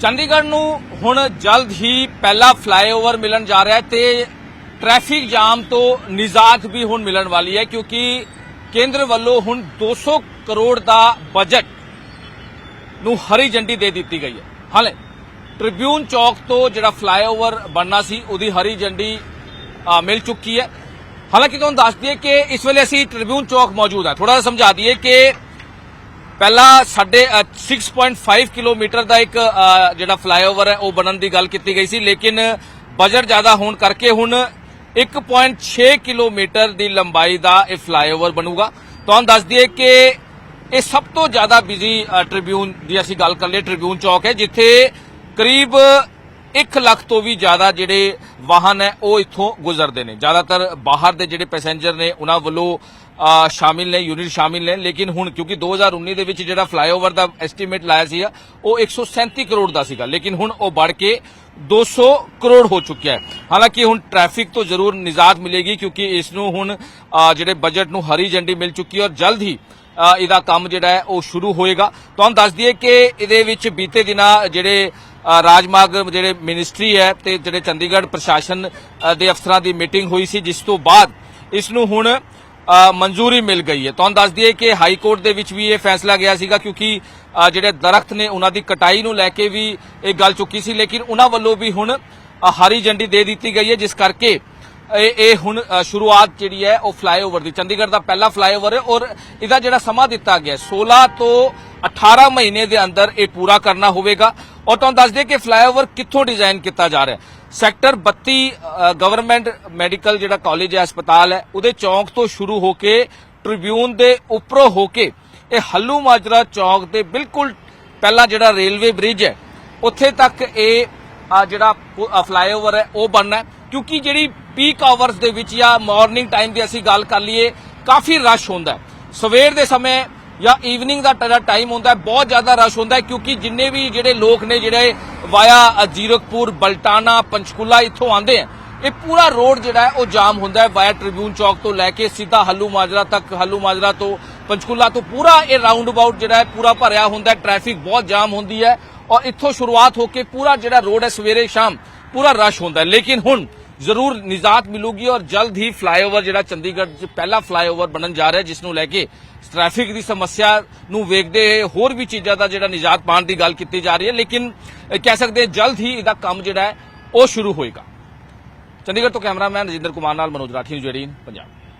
ਚੰਡੀਗੜ੍ਹ ਨੂੰ ਹੁਣ ਜਲਦ ਹੀ ਪਹਿਲਾ ਫਲਾਈਓਵਰ ਮਿਲਣ ਜਾ ਰਿਹਾ ਹੈ ਤੇ ਟ੍ਰੈਫਿਕ ਜਾਮ ਤੋਂ ਨਿਜਾਤ ਵੀ ਹੁਣ ਮਿਲਣ ਵਾਲੀ ਹੈ ਕਿਉਂਕਿ ਕੇਂਦਰ ਵੱਲੋਂ ਹੁਣ 200 ਕਰੋੜ ਦਾ ਬਜਟ ਨੂੰ ਹਰੀ ਝੰਡੀ ਦੇ ਦਿੱਤੀ ਗਈ ਹੈ। ਹਾਲੇ ਟ੍ਰਿਬਿਊਨ ਚੌਕ ਤੋਂ ਜਿਹੜਾ ਫਲਾਈਓਵਰ ਬਣਨਾ ਸੀ, ਉਹਦੀ ਹਰੀ ਝੰਡੀ ਮਿਲ ਚੁੱਕੀ ਹੈ। ਹਾਲਾਂਕਿ ਤੁਹਾਨੂੰ ਦੱਸ ਦਈਏ ਕਿ ਇਸ ਵੇਲੇ ਅਸੀਂ ਟ੍ਰਿਬਿਊਨ ਚੌਕ ਮੌਜੂਦ ਹੈ। ਥੋੜਾ ਜਿਹਾ ਸਮਝਾ ਦਈਏ ਕਿ ਪਹਿਲਾਂ ਸਾਡੇ ਅ, 6.5 ਕਿਲੋਮੀਟਰ ਦਾ ਇੱਕ ਜਿਹੜਾ ਫਲਾਈਓਵਰ ਹੈ ਉਹ ਬਣਨ ਦੀ ਗੱਲ ਕੀਤੀ ਗਈ ਸੀ ਲੇਕਿਨ ਬਜਟ ਜ਼ਿਆਦਾ ਹੋਣ ਕਰਕੇ ਹੁਣ 1.6 ਕਿਲੋਮੀਟਰ ਦੀ ਲੰਬਾਈ ਦਾ ਇਹ ਫਲਾਈਓਵਰ ਬਣੂਗਾ। ਤੁਹਾਨੂੰ ਦੱਸ ਦਈਏ ਕਿ ਇਹ ਸਭ ਤੋਂ ਜ਼ਿਆਦਾ ਬਿਜ਼ੀ ਟ੍ਰਿਬਿਊਨ ਦੀ ਅਸੀਂ ਗੱਲ ਕਰ ਲਈਏ ਟ੍ਰਿਬਿਊਨ ਚੌਕ ਹੈ ਜਿੱਥੇ ਕਰੀਬ 1 ਲੱਖ ਤੋਂ ਵੀ ਜ਼ਿਆਦਾ ਜਿਹੜੇ ਵਾਹਨ ਹੈ ਉਹ ਇੱਥੋਂ ਗੁਜ਼ਰਦੇ ਨੇ। ਜ਼ਿਆਦਾਤਰ ਬਾਹਰ ਦੇ ਜਿਹੜੇ ਪੈਸੇਂਜਰ ਨੇ ਉਹਨਾਂ ਵੱਲੋਂ ਸ਼ਾਮਿਲ ਨੇ, ਯੂਨਿਟ ਸ਼ਾਮਿਲ ਨੇ, ਲੇਕਿਨ ਹੁਣ ਕਿਉਂਕਿ 2019 ਦੇ ਵਿੱਚ ਜਿਹੜਾ ਫਲਾਈਓਵਰ ਦਾ ਐਸਟੀਮੇਟ ਲਾਇਆ ਸੀ ਉਹ 137 ਕਰੋੜ ਦਾ ਸੀਗਾ, ਲੇਕਿਨ ਹੁਣ ਉਹ ਵੱਧ ਕੇ 200 ਕਰੋੜ ਹੋ ਚੁੱਕਿਆ ਹੈ। ਹਾਲਾਂਕਿ ਹੁਣ ਟ੍ਰੈਫਿਕ ਤੋਂ ਜ਼ਰੂਰ ਨਿਜਾਤ ਮਿਲੇਗੀ, ਕਿਉਂਕਿ ਇਸ ਨੂੰ ਹੁਣ ਜਿਹੜੇ ਬਜਟ ਨੂੰ ਹਰੀ ਝੰਡੀ ਮਿਲ ਚੁੱਕੀ ਹੈ ਔਰ ਜਲਦ ਹੀ ਇਹਦਾ ਕੰਮ ਜਿਹੜਾ ਹੈ, ਉਹ ਸ਼ੁਰੂ ਹੋਏਗਾ। ਤੁਹਾਨੂੰ ਦੱਸ ਦਈਏ ਕਿ ਇਹਦੇ ਵਿੱਚ ਬੀਤੇ ਦਿਨਾਂ ਜਿਹੜੇ ਰਾਜਮਾਰਗ ਜਿਹੜੇ ਮਿਨਿਸਟਰੀ ਹੈ ਤੇ ਜਿਹੜੇ ਚੰਡੀਗੜ੍ਹ ਪ੍ਰਸ਼ਾਸਨ ਦੇ ਅਫਸਰਾਂ ਦੀ ਮੀਟਿੰਗ ਹੋਈ ਸੀ, ਜਿਸ ਤੋਂ ਬਾਅਦ ਇਸ ਨੂੰ ਹੁਣ ਮਨਜ਼ੂਰੀ ਮਿਲ ਗਈ ਹੈ। ਤੁਹਾਨੂੰ ਦੱਸ ਦਈਏ ਕਿ ਹਾਈ ਕੋਰਟ ਦੇ ਵਿੱਚ ਵੀ ਇਹ ਫੈਸਲਾ ਗਿਆ ਸੀਗਾ ਕਿਉਂਕਿ ਜਿਹੜੇ ਦਰਖਤ ਨੇ ਉਹਨਾਂ ਦੀ ਕਟਾਈ ਨੂੰ ਲੈ ਕੇ ਵੀ ਇਹ ਗੱਲ ਚੁੱਕੀ ਸੀ ਲੇਕਿਨ ਉਹਨਾਂ ਵੱਲੋਂ ਵੀ ਹੁਣ ਹਰੀ ਝੰਡੀ ਦੇ ਦਿੱਤੀ ਗਈ ਹੈ ਜਿਸ ਕਰਕੇ ਇਹ ਇਹ ਹੁਣ ਅ, ਸ਼ੁਰੂਆਤ ਜਿਹੜੀ ਹੈ ਉਹ ਫਲਾਈਓਵਰ ਦੀ। ਚੰਡੀਗੜ੍ਹ ਦਾ ਪਹਿਲਾ ਫਲਾਈਓਵਰ ਹੈ ਔਰ ਇਹਦਾ ਜਿਹੜਾ ਸਮਾਂ ਦਿੱਤਾ ਗਿਆ ਹੈ, 16 ਤੋਂ 18 ਮਹੀਨੇ ਦੇ ਅੰਦਰ ਇਹ ਪੂਰਾ ਕਰਨਾ ਹੋਵੇਗਾ। ਔਰ ਤੁਹਾਨੂੰ ਦੱਸ ਦਈਏ ਕਿ ਫਲਾਈਓਵਰ ਕਿੱਥੋਂ ਡਿਜ਼ਾਈਨ ਕੀਤਾ ਜਾ ਰਿਹਾ ਹੈ? ਸੈਕਟਰ 32 ਗਵਰਨਮੈਂਟ ਮੈਡੀਕਲ ਜਿਹੜਾ ਕਾਲਜ ਹੈ, ਹਸਪਤਾਲ ਹੈ, ਉਹਦੇ ਚੌਂਕ ਤੋਂ ਸ਼ੁਰੂ ਹੋ ਕੇ ਟ੍ਰਿਬਿਊਨ ਦੇ ਉੱਪਰੋਂ ਹੋ ਕੇ ਇਹ ਹੱਲੂ ਮਾਜਰਾ ਚੌਂਕ ਦੇ ਬਿਲਕੁਲ ਪਹਿਲਾਂ ਜਿਹੜਾ ਰੇਲਵੇ ਬ੍ਰਿਜ ਹੈ, ਉੱਥੇ ਤੱਕ ਇਹ ਜਿਹੜਾ ਫਲਾਈਓਵਰ ਹੈ, ਉਹ ਬਣਨਾ ਕਿਉਂਕਿ ਜਿਹੜੀ ਪੀਕ ਆਵਰਸ ਦੇ ਵਿੱਚ ਜਾਂ ਮਾਰਨਿੰਗ ਟਾਈਮ ਦੀ ਅਸੀਂ ਗੱਲ ਕਰ ਲਈਏ, ਕਾਫੀ ਰਸ਼ ਹੁੰਦਾ ਸਵੇਰ ਦੇ ਸਮੇਂ ਜਾਂ ਈਵਨਿੰਗ ਦਾ ਜਿਹੜਾ ਟਾਈਮ ਹੁੰਦਾ ਹੈ, ਬਹੁਤ ਜ਼ਿਆਦਾ ਰਸ਼ ਹੁੰਦਾ ਹੈ, ਕਿਉਂਕਿ ਜਿੰਨੇ ਵੀ ਜਿਹੜੇ ਲੋਕ ਨੇ ਜਿਹੜੇ ਵਾਇਆ ਜੀਰਕਪੁਰ ਬਲਟਾਨਾ ਪੰਚਕੂਲਾ ਇੱਥੋਂ ਆਉਂਦੇ ਆ, ਇਹ ਪੂਰਾ ਰੋਡ ਜਿਹੜਾ ਹੈ, ਉਹ ਜਾਮ ਹੁੰਦਾ ਹੈ, ਵਾਇਆ ਟ੍ਰਿਬਿਊਨ ਚੌਕ ਤੋਂ ਲੈ ਕੇ ਸਿੱਧਾ ਹੱਲੂ ਮਾਜਰਾ ਤੱਕ, ਹੱਲੂ ਮਾਜਰਾ ਤੋਂ, ਪੰਚਕੂਲਾ ਤੋਂ ਪੂਰਾ ਇਹ ਰਾਉਂਡ ਅਬਾਊਟ ਜਿਹੜਾ ਹੈ, ਪੂਰਾ ਭਰਿਆ ਹੁੰਦਾ ਹੈ ਟ੍ਰੈਫਿਕ ਬਹੁਤ ਜਾਮ ਹੁੰਦੀ ਹੈ, ਔਰ ਇੱਥੋਂ ਸ਼ੁਰੂਆਤ ਹੋ ਕੇ ਪੂਰਾ ਜਿਹੜਾ ਰੋਡ ਹੈ, ਸਵੇਰੇ ਸ਼ਾਮ, ਪੂਰਾ ਰਸ਼ ਹੁੰਦਾ ਹੈ। ਲੇਕਿਨ ਹੁਣ ਜ਼ਰੂਰ ਨਿਜਾਤ ਮਿਲੂਗੀ ਔਰ ਜਲਦ ਹੀ ਫਲਾਈਓਵਰ ਜਿਹੜਾ ਚੰਡੀਗੜ੍ਹ 'ਚ ਪਹਿਲਾ ਫਲਾਈਓਵਰ ਬਣਨ ਜਾ ਰਿਹਾ ਜਿਸ ਨੂੰ ਲੈ ਕੇ ਟ੍ਰੈਫਿਕ ਦੀ ਸਮੱਸਿਆ ਨੂੰ ਵੇਖਦੇ ਹੋਏ ਹੋਰ ਵੀ ਚੀਜ਼ਾਂ ਦਾ ਜਿਹੜਾ ਨਿਜਾਤ ਪਾਉਣ ਦੀ ਗੱਲ ਕੀਤੀ ਜਾ ਰਹੀ ਹੈ, ਲੇਕਿਨ ਕਹਿ ਸਕਦੇ ਹਾਂ ਜਲਦ ਹੀ ਇਹਦਾ ਕੰਮ ਜਿਹੜਾ ਹੈ, ਉਹ ਸ਼ੁਰੂ ਹੋਏਗਾ। ਚੰਡੀਗੜ੍ਹ ਤੋਂ ਕੈਮਰਾਮੈਨ ਰਜਿੰਦਰ ਕੁਮਾਰ ਨਾਲ ਮਨੋਜ ਰਾਠੀ ਜਿਹੜੀ ਪੰਜਾਬ।